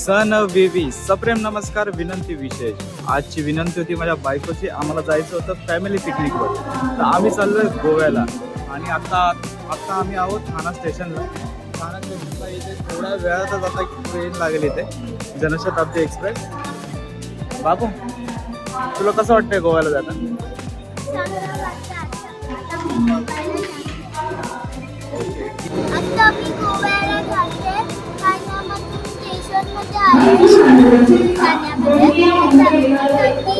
सन baby सप्रेम नमस्कार विनंती विशेष. आजची विनंती होती माझ्या बायकोची. आम्हाला जायचं होतं फॅमिली पिकनिकवर तर आम्ही चाललोय गोव्याला. आणि आता आता आम्ही आहोत ठाणा स्टेशनला ठाणा स्टेशनला इथे थोड्या वेळातच आता ट्रेन लागेल इथे. जनशताब्दी एक्सप्रेस बाबू तुला कसं वाटतंय गोव्याला जाता? गोव्याला स्टेशनमध्ये आले ठाण्यामध्ये ती ट्रेन येणार आहे.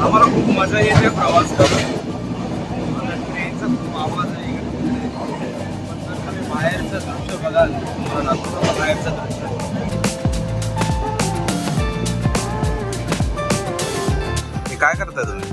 आम्हाला खूप मजा येते प्रवास करून दृश्य बघाल तुम्हाला बाहेरचं दृश्य हे काय करताय तुम्ही?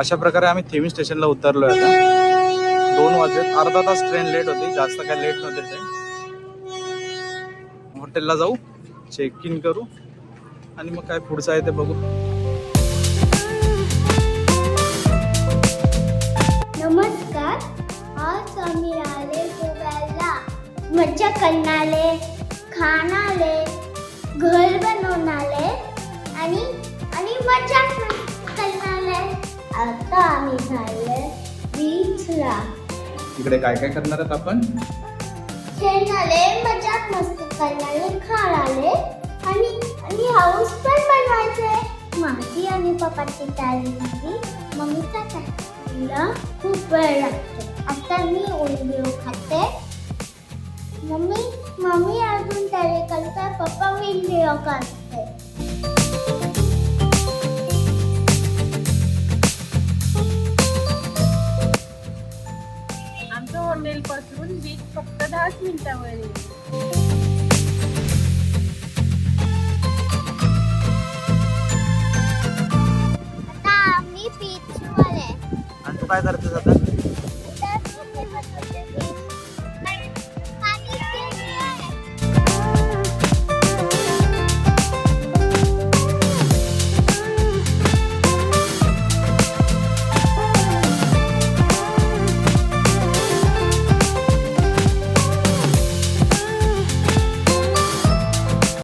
अशा प्रकारे आम्ही थेमी स्टेशनला उतरलो आता. दोन वाजलेत. अर्धा तास ट्रेन लेट होती. जास्त काय लेट नव्हते ट्रेन हॉटेलला जाऊ. चेक इन करू. आणि मग काय पुढचं आहे ते बघू. नमस्कार. आज आम्ही आले गोव्याला मज्जा करणारे. खाणारे आता आम्ही झाले बीचला इकडे काय काय करणार आहेत आपण? खेळणारे मजाक मस्ती करणारे खाणारे आणि आणि हाऊस पण बनवायचे माझी आणि पप्पाची तयारी झाली. मम्मीचा तयारीला खूप वेळ लागतो. आता मी ओरिओ खाते. मम्मी मम्मी अजून तयारी करते. पप्पा व्हिडिओ काढते आहे आता आम्ही बीचवर आहे. आणि तू काय करतेस आता?